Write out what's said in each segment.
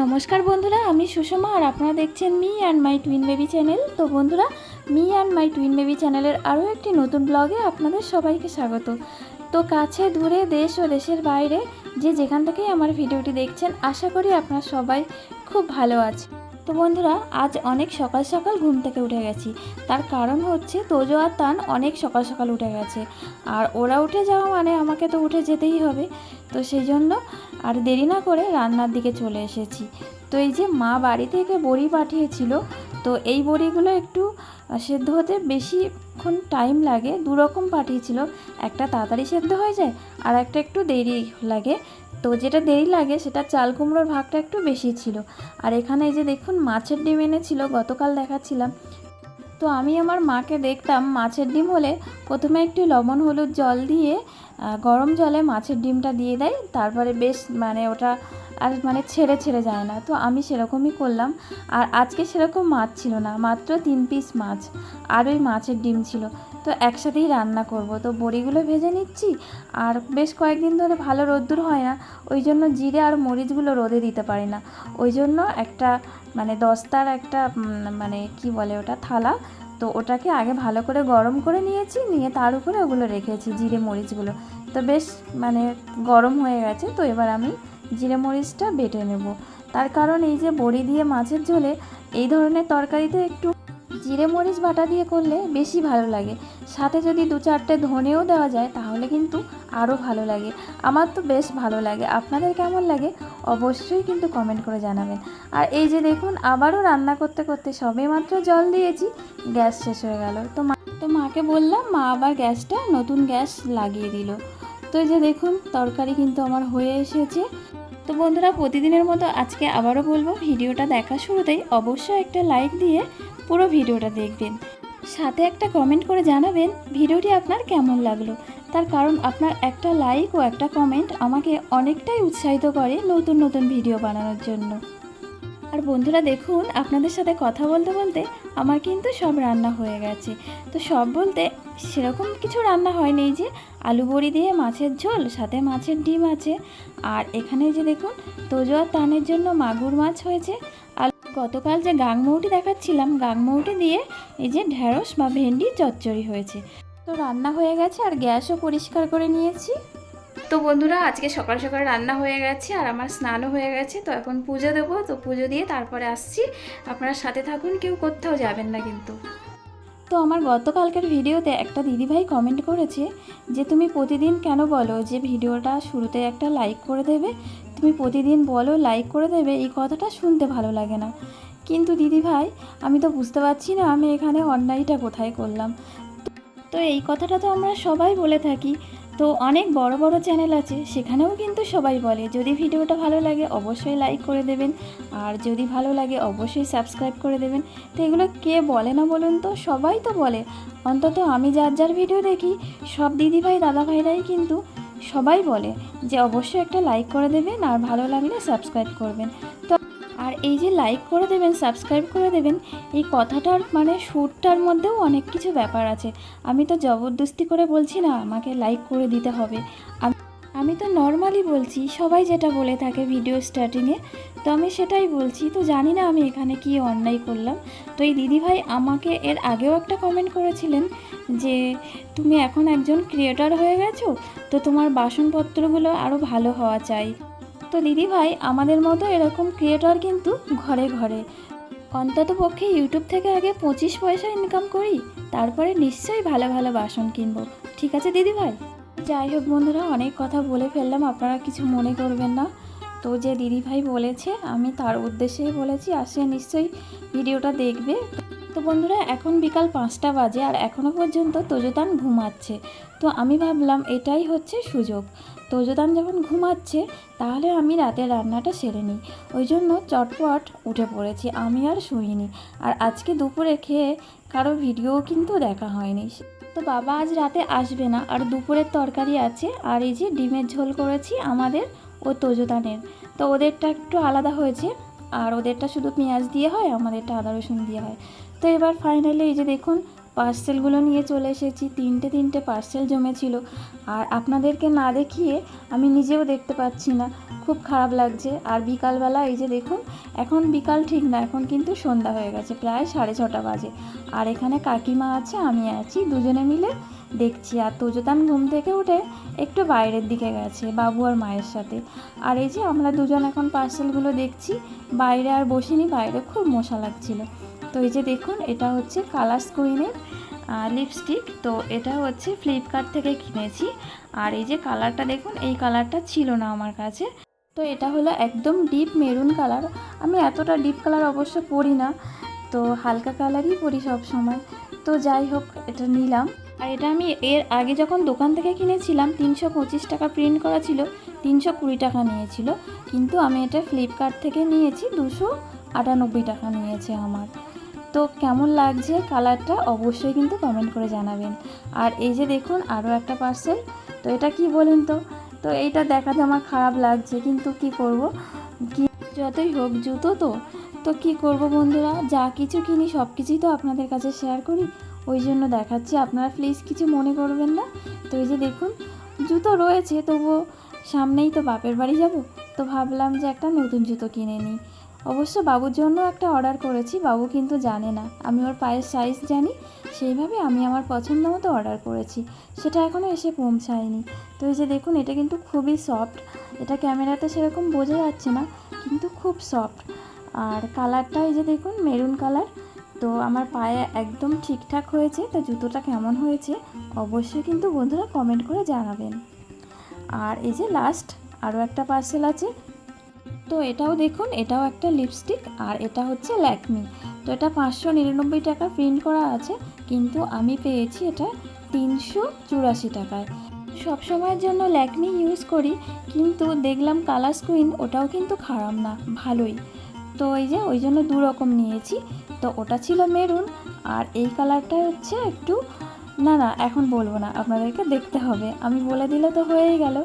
নমস্কার বন্ধুরা, আমি সুষমা আর আপনারা দেখছেন me and my twin baby channel. তো বন্ধুরা, me and my twin baby চ্যানেলের আরও একটি নতুন ব্লগে আপনাদের সবাইকে স্বাগত। তো কাছে দূরে দেশ ও দেশের বাইরে যে যেখান থেকেই আমার ভিডিওটি দেখছেন, আশা করি আপনারা সবাই খুব ভালো আছে তো বন্ধুরা, আজ অনেক সকাল সকাল ঘুম থেকে উঠে গেছি। তার কারণ হচ্ছে তোজো আর তান অনেক সকাল সকাল উঠে গেছে। আর ওরা উঠে যাওয়া মানে আমাকে তো উঠে যেতেই হবে। তো সেই জন্য আর দেরি না করে রান্নার দিকে চলে এসেছি। তো এই যে মা বাড়ি থেকে বড়ি পাঠিয়েছিল তো এই বড়িগুলো একটু সেদ্ধ হতে বেশিক্ষণ টাইম লাগে। দু রকম পাঠিয়েছিল। একটা তাড়াতাড়ি সেদ্ধ হয়ে যায়, আর একটা একটু দেরি লাগে। তো যেটা দেরি লাগে, সেটা চাল কুমড়োর ভাগটা একটু বেশি ছিল। আর এখানে এই যে দেখুন, মাছের ডিম এনেছিল, গতকাল দেখাচ্ছিলাম। তো আমি আমার মাকে দেখতাম, মাছের ডিম হলে প্রথমে একটু লবণ, হলুদ জল দিয়ে গরম জলে মাছের ডিমটা দিয়ে দেয়। তারপরে বেশ মানে ওটা আর মানে ছেড়ে ছেড়ে যায় না। তো আমি সেরকমই করলাম। আর আজকে সেরকম মাছ ছিল না, মাত্র তিন পিস মাছ। আর ওই মাছের ডিম ছিল। তো একসাথেই রান্না করব। তো বড়িগুলো ভেজে নিচ্ছি। আর বেশ কয়েকদিন ধরে ভালো রোদ্দুর হয় না। ওই জন্য জিরে আর মরিচগুলো রোদে দিতে পারি না। ওই জন্য একটা মানে দস্তার একটা মানে কি বলে ওটা, থালা। তো ওটাকে আগে ভালো করে গরম করে নিয়েছি। নিয়ে তার উপরে ওগুলো রেখেছি, জিরে, মরিচগুলো। তো বেশ মানে গরম হয়ে গেছে। তো এবার আমি জিরে মরিচটা বেটে নেব। তার কারণ এই যে বড়ি দিয়ে মাছের ঝোলে এই ধরনের তরকারিতে একটু জিরে মরিচ বাটা দিয়ে করলে বেশি ভালো লাগে। সাথে যদি দু চারটে ধনেও দেওয়া যায় তাহলে কিন্তু আরও ভালো লাগে। আমার তো বেশ ভালো লাগে। আপনাদের কেমন লাগে অবশ্যই কিন্তু কমেন্ট করে জানাবেন। আর এই যে দেখুন, আবারও রান্না করতে করতে সবে মাত্র জল দিয়েছি, গ্যাস শেষ হয়ে গেল। তো মা, তো মাকে বললাম, মা আবার গ্যাসটা নতুন গ্যাস লাগিয়ে দিল। তো এই যে দেখুন, তরকারি কিন্তু আমার হয়ে এসেছে। তো বন্ধুরা, প্রতিদিনের মতো আজকে আবারও বলব, ভিডিওটা দেখা শুরুতেই অবশ্যই একটা লাইক দিয়ে পুরো ভিডিওটা দেখবেন। সাথে একটা কমেন্ট করে জানাবেন, ভিডিওটি আপনার কেমন লাগল? তার কারণ আপনার একটা লাইক ও একটা কমেন্ট আমাকে অনেকটাই উৎসাহিত করে নতুন নতুন ভিডিও বানানোর জন্য। আর বন্ধুরা, দেখুন, আপনাদের সাথে কথা বলতে বলতে আমার কিন্তু সব রান্না হয়ে গেছে। তো সব বলতে সেরকম কিছু রান্না হয়নি যে আলু বড়ি দিয়ে মাছের ঝোল, সাথে মাছের ডিম আছে। আর এখানে যে দেখুন, তোজো আর তানের জন্য মাগুর মাছ হয়েছে। আর গতকাল যে গাংমৌটি দেখাচ্ছিলাম, গাংমৌটি দিয়ে এই যে ঢ্যাঁড়স বা ভেন্ডি চচ্চড়ি হয়েছে। তো রান্না হয়ে গেছে আর গ্যাসও পরিষ্কার করে নিয়েছি। তো বন্ধুরা, আজকে সকাল সকাল রান্না হয়ে গেছে আর আমার স্নানও হয়ে গেছে, তো এখন পুজো দেবো। তো পুজো দিয়ে তারপরে আসছি। আপনারা সাথে থাকুন, কেউ কোথাও যাবেন না কিন্তু। তো আমার গতকালকের ভিডিওতে একটা দিদিভাই কমেন্ট করেছে যে, তুমি প্রতিদিন কেন বলো যে, ভিডিওটা শুরুতে একটা লাইক করে দেবে? তুমি প্রতিদিন বলো লাইক করে দেবে, এই কথাটা শুনতে ভালো লাগে না। কিন্তু দিদিভাই, আমি তো বুঝতে পারছি না, আমি এখানে অন্যায়টা কোথায় করলাম? তো এই কথাটা তো আমরা সবাই বলে থাকি তো অনেক বড় বড় চ্যানেল আছে, সেখানেও কিন্তু সবাই বলে। যদি ভিডিওটা ভালো লাগে অবশ্যই লাইক করে দেবেন, আর যদি ভালো লাগে অবশ্যই সাবস্ক্রাইব করে দেবেন। তো এগুলো কে বলে না বলুন তো? সবাই তো বলে। অন্তত আমি যার যার ভিডিও দেখি, সব দিদিভাই, দাদাভাইরাই কিন্তু সবাই বলে যে অবশ্যই একটা লাইক করে দেবেন, আর ভালো লাগলে সাবস্ক্রাইব করবেন। তো আর এই যে লাইক করে দেবেন সাবস্ক্রাইব করে দেবেন, এই কথাটার মানে সুরটার মধ্যেও অনেক কিছু ব্যাপার আছে। আমি তো জবরদস্তি করে বলছি না, আমাকে লাইক করে দিতে হবে। আমি তো নর্মালি বলছি, সবাই যেটা বলে থাকে ভিডিও স্টার্টিংয়ে তো আমি সেটাই বলছি। তো জানি না আমি এখানে কি অন্যায় করলাম। তো এই দিদিভাই আমাকে এর আগেও একটা কমেন্ট করেছিলেন যে, তুমি এখন একজন ক্রিয়েটর হয়ে গেছো, তো তোমার বাসনপত্রগুলো আরও ভালো হওয়া চাই। তো দিদিভাই, আমাদের মতো এরকম ক্রিয়েটর কিন্তু ঘরে ঘরে। অন্তত পক্ষে ইউটিউব থেকে আগে পঁচিশ পয়সা ইনকাম করি, তারপরে নিশ্চয়ই ভালো ভালো বাসন কিনবো। ঠিক আছে দিদিভাই? যাই হোক বন্ধুরা, অনেক কথা বলে ফেললাম, আপনারা কিছু মনে করবেন না। তো যে দিদিভাই বলেছে, আমি তার উদ্দেশ্যেই বলেছি, আসে নিশ্চয়ই ভিডিওটা দেখবে। তো বন্ধুরা, এখন বিকাল পাঁচটা বাজে আর এখনও পর্যন্ত তোজোতান ঘুমাচ্ছে। তো আমি ভাবলাম এটাই হচ্ছে সুযোগ। তোজোতান যখন ঘুমাচ্ছে, তাহলে আমি রাতে রান্নাটা সেরে নিই। ওই জন্য চটপট উঠে পড়েছি, আমি আর শুইনি। আর আজকে দুপুরে খেয়ে কারও ভিডিও কিন্তু দেখা হয়নি। তো বাবা আজ রাতে আসবে না, আর দুপুরের তরকারি আছে। আর এই যে ডিমের ঝোল করেছি আমাদের ও তোজোদানের তো ওদেরটা একটু আলাদা হয়েছে আর ওদেরটা শুধু পেঁয়াজ দিয়ে হয়, আমাদেরটা আদা রসুন দিয়ে হয়। তো এবার ফাইনালি এই যে দেখুন পার্সেলগুলো নিয়ে চলে এসেছি। তিনটে তিনটে পার্সেল জমেছিল। আর আপনাদেরকে না দেখিয়ে আমি নিজেও দেখতে পাচ্ছি না। খুব খারাপ লাগছে। আর বিকালবেলা এই যে দেখুন, এখন বিকাল ঠিক না, এখন কিন্তু সন্ধ্যা হয়ে গেছে, প্রায় সাড়ে ছটা বাজে। আর এখানে কাকিমা আছে, আমি আছি, দুজনে মিলে দেখছি। আর তোজতান ঘুম থেকে উঠে একটু বাইরের দিকে গেছে, বাবু আর মায়ের সাথে। আর এই যে আমরা দুজন এখন পার্সেলগুলো দেখছি, বাইরে আর বসিনি, বাইরে খুব মশা লাগছিল। তো এই যে দেখুন, এটা হচ্ছে কালার্স কুইনের লিপস্টিক তো এটা হচ্ছে ফ্লিপকার্ট থেকে কিনেছি। আর এই যে কালারটা দেখুন, এই কালারটা ছিল না আমার কাছে। তো এটা হলো একদম ডিপ মেরুন কালার আমি এতটা ডিপ কালার অবশ্য পরি না, তো হালকা কালারই পরি সব সময় তো যাই হোক, এটা নিলাম। আর এটা আমি এর আগে যখন দোকান থেকে কিনেছিলাম, তিনশো পঁচিশ টাকা প্রিন্ট করা ছিল, তিনশো কুড়ি টাকা নিয়েছিল। কিন্তু আমি এটা ফ্লিপকার্ট থেকে নিয়েছি, দুশো আটানব্বই টাকা নিয়েছে আমার। তো কেমন লাগছে কালারটা অবশ্যই কিন্তু কমেন্ট করে জানাবেন। আর এই যে দেখুন আরও একটা পার্সেল তো এটা কি বলেন তো? তো এইটা দেখাতে আমার খারাপ লাগছে, কিন্তু কি করব? কি যতই হোক জুতো তো তো কি করব বন্ধুরা? যা কিছু কিনি, সব কিছুই তো আপনাদের কাছে শেয়ার করি। ওই জন্য দেখাচ্ছি, আপনারা প্লিজ কিছু মনে করবেন না। তো এই যে দেখুন, জুতো রয়েছে, তবুও সামনেই তো বাপের বাড়ি যাব, তো ভাবলাম যে একটা নতুন জুতো কিনে নিই। অবশ্য বাবুর জন্য একটা অর্ডার করেছি, বাবু কিন্তু জানে না। আমি ওর পায়ের সাইজ জানি, সেইভাবে আমি আমার পছন্দ মতো অর্ডার করেছি। সেটা এখনও এসে পৌঁছায়নি। তো এই যে দেখুন, এটা কিন্তু খুবই সফট এটা ক্যামেরাতে সেরকম বোঝা যাচ্ছে না, কিন্তু খুব সফট আর কালারটা এই যে দেখুন মেরুন কালার তো আমার পায়ে একদম ঠিকঠাক হয়েছে, তো জুতোটা কেমন হয়েছে অবশ্যই কিন্তু বন্ধুরা কমেন্ট করে জানাবেন। আর এই যে লাস্ট আরও একটা পার্সেল আছে তো এটাও দেখুন, এটাও একটা লিপস্টিক আর এটা হচ্ছে ল্যাকমি তো এটা পাঁচশো নিরানব্বই টাকা প্রিন্ট করা আছে, কিন্তু আমি পেয়েছি এটা তিনশো চুরাশি টাকায়। সব সময়ের জন্য ল্যাকমি ইউজ করি, কিন্তু দেখলাম কালার স্ক্রিন ওটাও কিন্তু খারাপ না, ভালোই। তো এই যে, ওই জন্য দু রকম নিয়েছি। তো ওটা ছিল মেরুন আর এই কালারটা হচ্ছে একটু, না না, এখন বলব না, আপনাদেরকে দেখতে হবে। আমি বলে দিলে তো হয়েই গেল।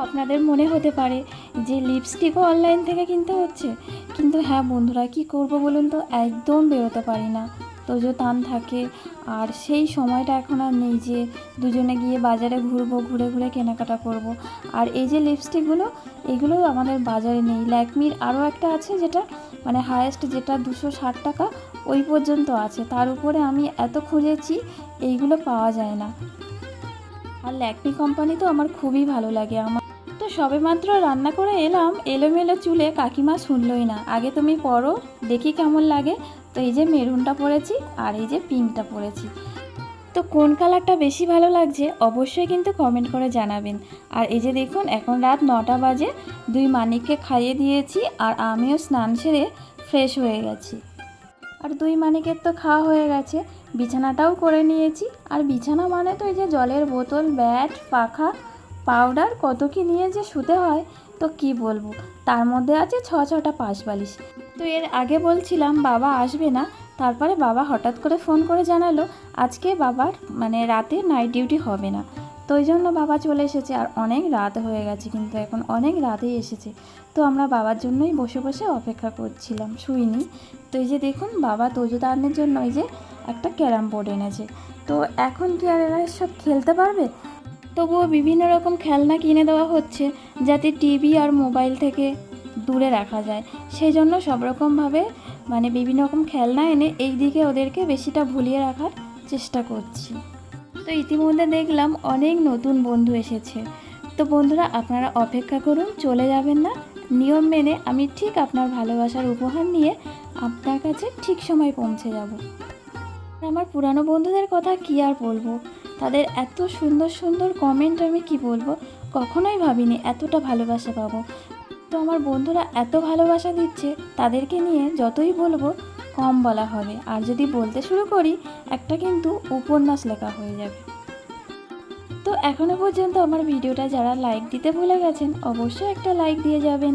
আপনাদের মনে হতে পারে যে লিপস্টিকও অনলাইন থেকে কিনতে হচ্ছে। কিন্তু হ্যাঁ বন্ধুরা, কি করব বলুন তো? একদম বেরোতে পারি না। তো যে টান থাকে। আর সেই সময়টা এখন আর নেই যে দুজনে গিয়ে বাজারে ঘুরবো, ঘুরে ঘুরে কেনাকাটা করব। আর এই যে লিপস্টিকগুলো এগুলো আমাদের বাজারে নেই। ল্যাকমির আরও একটা আছে যেটা মানে হায়েস্ট যেটা দুশো ষাট টাকা, ওই পর্যন্ত আছে। তার উপরে আমি এত খুঁজেছি, এইগুলো পাওয়া যায় না। আর ল্যাকমি কোম্পানি তো আমার খুবই ভালো লাগে। আমার তো সবেমাত্র রান্না করে এলাম, এলোমেলো চুলে কাকিমা শুনলই না। আগে তুমি পরো দেখি কেমন লাগে। তো এই যে মেরুনটা পরেছি আর এই যে পিঙ্কটা পরেছি। তো কোন কালারটা বেশি ভালো লাগছে অবশ্যই কিন্তু কমেন্ট করে জানাবেন। আর এই যে দেখুন, এখন রাত নটা বাজে, দুই মানিককে খাইয়ে দিয়েছি আর আমিও স্নান সেরে ফ্রেশ হয়ে গেছি। আর দুই মানিকের তো খাওয়া হয়ে গেছে, বিছানাটাও করে নিয়েছি। আর বিছানা মানে তো এই যে জলের বোতল, ব্যাট, পাখা পাউডার কত কি নিয়ে যে শুতে হয়, তো কি বলব? তার মধ্যে আছে ছ, ছটা পাশ বালিশ তো এর আগে বলছিলাম বাবা আসবে না, তারপরে বাবা হঠাৎ করে ফোন করে জানালো, আজকে বাবার মানে রাতে নাইট ডিউটি হবে না। তো ওই জন্য বাবা চলে এসেছে, আর অনেক রাত হয়ে গেছে, কিন্তু এখন অনেক রাতেই এসেছে। তো আমরা বাবার জন্যই বসে বসে অপেক্ষা করছিলাম, শুইনি। তো এই যে দেখুন, বাবা তোজুদানের জন্য এই যে একটা ক্যারাম বোর্ড এনেছে। তো এখন কি আর এরা সব খেলতে পারবে? তবুও বিভিন্ন রকম খেলনা কিনে দেওয়া হচ্ছে, যাতে টিভি আর মোবাইল থেকে দূরে রাখা যায়। সেই জন্য সব রকমভাবে মানে বিভিন্ন রকম খেলনা এনে এই দিকে ওদেরকে বেশিটা ভুলিয়ে রাখার চেষ্টা করছি। তো ইতিমধ্যে দেখলাম অনেক নতুন বন্ধু এসেছে। তো বন্ধুরা, আপনারা অপেক্ষা করুন, চলে যাবেন না। নিয়ম মেনে আমি ঠিক আপনার ভালোবাসার উপহার নিয়ে আপনার কাছে ঠিক সময় পৌঁছে যাব। আমার পুরানো বন্ধুদের কথা কি আর বলব? তাদের এত সুন্দর সুন্দর কমেন্ট আমি কি বলব? কখনোই ভাবিনি এতটা ভালোবাসা পাবো। তো আমার বন্ধুরা এত ভালোবাসা দিচ্ছে, তাদেরকে নিয়ে যতই বলব, কম বলা হবে। আর যদি বলতে শুরু করি, একটা কিন্তু উপন্যাস লেখা হয়ে যাবে। তো এখনও পর্যন্ত আমার ভিডিওটা যারা লাইক দিতে ভুলে গেছেন, অবশ্যই একটা লাইক দিয়ে যাবেন।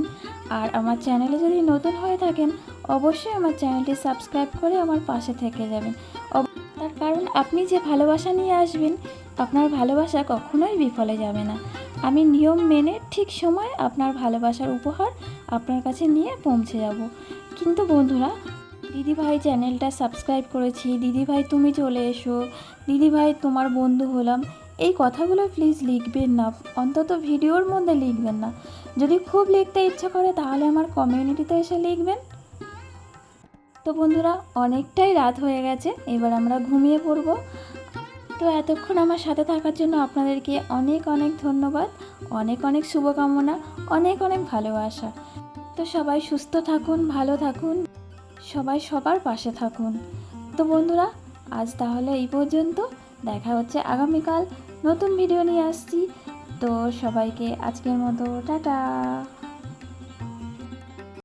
আর আমার চ্যানেলে যদি নতুন হয়ে থাকেন, অবশ্যই আমার চ্যানেলটি সাবস্ক্রাইব করে আমার পাশে থেকে যাবেন। তার কারণ আপনি যে ভালোবাসা নিয়ে আসবেন, আপনার ভালোবাসা কখনোই বিফলে যাবে না। আমি নিয়ম মেনে ঠিক সময় আপনার ভালোবাসার উপহার আপনার কাছে নিয়ে পৌঁছে যাব। কিন্তু বন্ধুরা, দিদিভাই চ্যানেলটা সাবস্ক্রাইব করেছি, দিদিভাই তুমি চলে এসো, দিদিভাই তোমার বন্ধু হলাম, এই কথাগুলো প্লিজ লিখবেন না, অন্তত ভিডিওর মধ্যে লিখবেন না। যদি খুব লিখতে ইচ্ছা করে তাহলে আমার কমিউনিটিতে এসে লিখবেন। তো বন্ধুরা, অনেকটাই রাত হয়ে গেছে, এবার আমরা ঘুমিয়ে পড়ব। তো এতক্ষণ আমার সাথে থাকার জন্য আপনাদেরকে অনেক অনেক ধন্যবাদ, অনেক অনেক শুভকামনা, অনেক অনেক ভালোবাসা। তো সবাই সুস্থ থাকুন, ভালো থাকুন, সবাই সবার পাশে থাকুন। তো বন্ধুরা, আজ তাহলে এই পর্যন্ত, দেখা হচ্ছে আগামীকাল নতুন ভিডিও নিয়ে আসছি। তো সবাইকে আজকের মতো, টাটা!